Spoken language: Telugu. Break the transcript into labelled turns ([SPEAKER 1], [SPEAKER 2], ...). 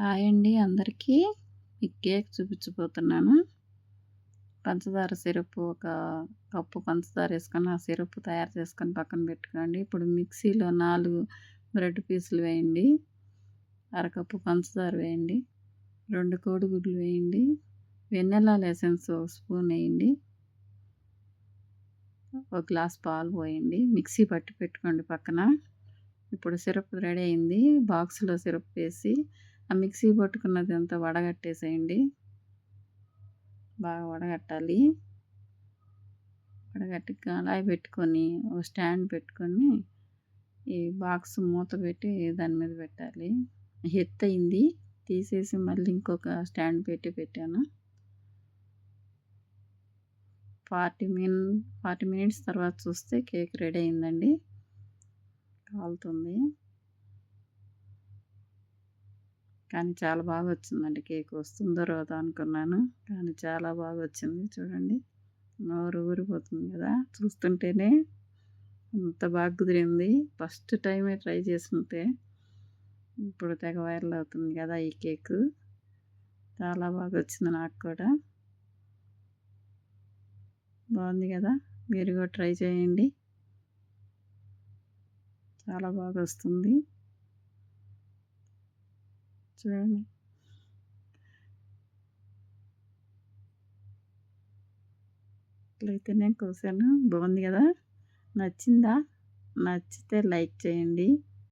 [SPEAKER 1] హాయ్ అండి అందరికీ. ఈ కేక్ చూపించబోతున్నాను. పంచదార సిరప్ ఒక కప్పు పంచదార వేసుకొని ఆ సిరప్ తయారు చేసుకొని పక్కన పెట్టుకోండి. ఇప్పుడు మిక్సీలో నాలుగు బ్రెడ్ పీసులు వేయండి. అరకప్పు పంచదార వేయండి. రెండు కోడిగుడ్లు వేయండి. వెన్నెలా లెసెన్స్ ఒక స్పూన్ వేయండి. ఒక గ్లాస్ పాలు పోయండి. మిక్సీ పట్టి పెట్టుకోండి పక్కన. ఇప్పుడు సిరప్ రెడీ అయింది. బాక్స్లో సిరప్ వేసి ఆ మిక్సీ పట్టుకున్నది అంతా వడగట్టేసేయండి. బాగా వడగట్టాలి. వడగట్టి కళాయి పెట్టుకొని ఒక స్టాండ్ పెట్టుకొని ఈ బాక్స్ మూత పెట్టి దాని మీద పెట్టాలి. ఎత్తు అయింది తీసేసి మళ్ళీ ఇంకొక స్టాండ్ పెట్టి పెట్టాను. ఫార్టీ మిన్ ఫార్టీ మినిట్స్ తర్వాత చూస్తే కేక్ రెడీ అయిందండి. కాలుతుంది. కానీ చాలా బాగా వచ్చిందండి కేక్ వస్తుందో రాదో అనుకున్నాను. కానీ చాలా బాగా వచ్చింది. చూడండి. నోరు ఊరిపోతుంది కదా. చూస్తుంటేనే అంత బాగా కుదిరింది. ఫస్ట్ టైమే ట్రై చేస్తుంటే ఇప్పుడు తెగ వైరల్ అవుతుంది కదా ఈ కేక్. చాలా బాగా వచ్చింది నాకు కూడా. బాగుంది కదా. మీరు కూడా ట్రై చేయండి. చాలా బాగా వస్తుంది. చూడండి నేను కోసాను బాగుంది కదా? నచ్చిందా? నచ్చితే లైక్ చేయండి.